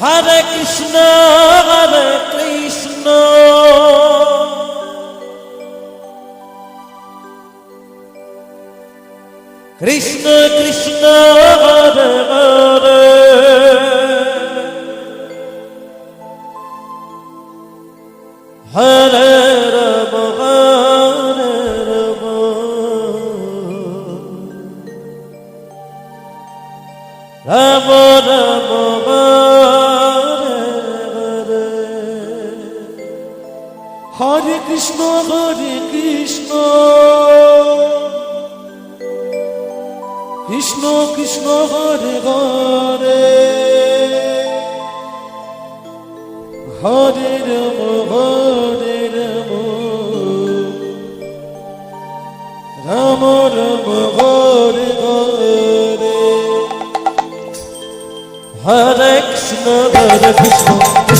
হরে কৃষ্ণ হরে কৃষ্ণ। কৃষ্ণ কৃষ্ণ হরে হরে। হরে রব রাম রাম হরে কৃষ্ণ হরে কৃষ্ণ। কৃষ্ণ কৃষ্ণ, হরে হরে। হরে রম হরে রম। রাম, রম, হরে হরে। হরে কৃষ্ণ হরে কৃষ্ণ।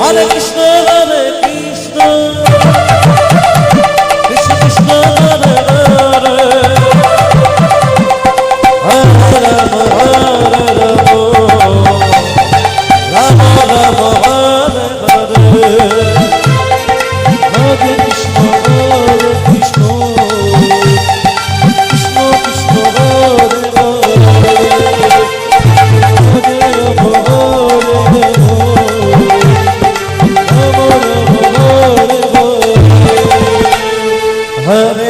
হরে কৃষ্ণ। Hare